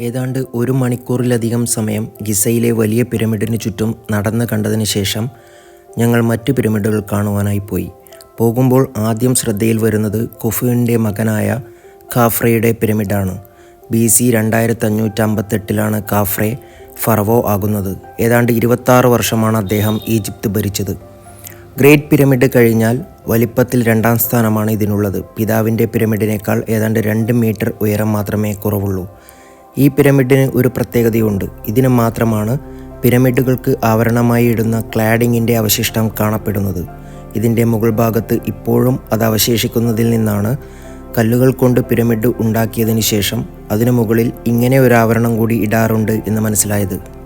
ഏതാണ്ട് ഒരു മണിക്കൂറിലധികം സമയം ഗിസയിലെ വലിയ പിരമിഡിന് ചുറ്റും നടന്ന് കണ്ടതിന് ശേഷം ഞങ്ങൾ മറ്റു പിരമിഡുകൾ കാണുവാനായി പോയി. പോകുമ്പോൾ ആദ്യം ശ്രദ്ധയിൽ വരുന്നത് കുഫുവിന്റെ മകനായ കാഫ്രയുടെ പിരമിഡാണ്. ബി സി രണ്ടായിരത്തി അഞ്ഞൂറ്റമ്പത്തെട്ടിലാണ് കാഫ്രെ ഫറവോ ആകുന്നത്. ഏതാണ്ട് ഇരുപത്താറ് വർഷമാണ് അദ്ദേഹം ഈജിപ്ത് ഭരിച്ചത്. ഗ്രേറ്റ് പിരമിഡ് കഴിഞ്ഞാൽ വലിപ്പത്തിൽ രണ്ടാം സ്ഥാനമാണ് ഇതിനുള്ളത്. പിതാവിന്റെ പിരമിഡിനേക്കാൾ ഏതാണ്ട് രണ്ട് മീറ്റർ ഉയരം മാത്രമേ കുറവുള്ളൂ. ഈ പിരമിഡിന് ഒരു പ്രത്യേകതയുണ്ട്. ഇതിന് മാത്രമാണ് പിരമിഡുകൾക്ക് ആവരണമായി ഇടുന്ന ക്ലാഡിങ്ങിന്റെ അവശിഷ്ടം കാണപ്പെടുന്നത്. ഇതിന്റെ മുകൾ ഭാഗത്ത് ഇപ്പോഴും അത് അവശേഷിക്കുന്നതിൽ നിന്നാണ് കല്ലുകൾ കൊണ്ട് പിരമിഡ് ഉണ്ടാക്കിയതിന് ശേഷം അതിനു മുകളിൽ ഇങ്ങനെ ഒരു ആവരണം കൂടി ഇടാറുണ്ട് എന്ന് മനസ്സിലായത്.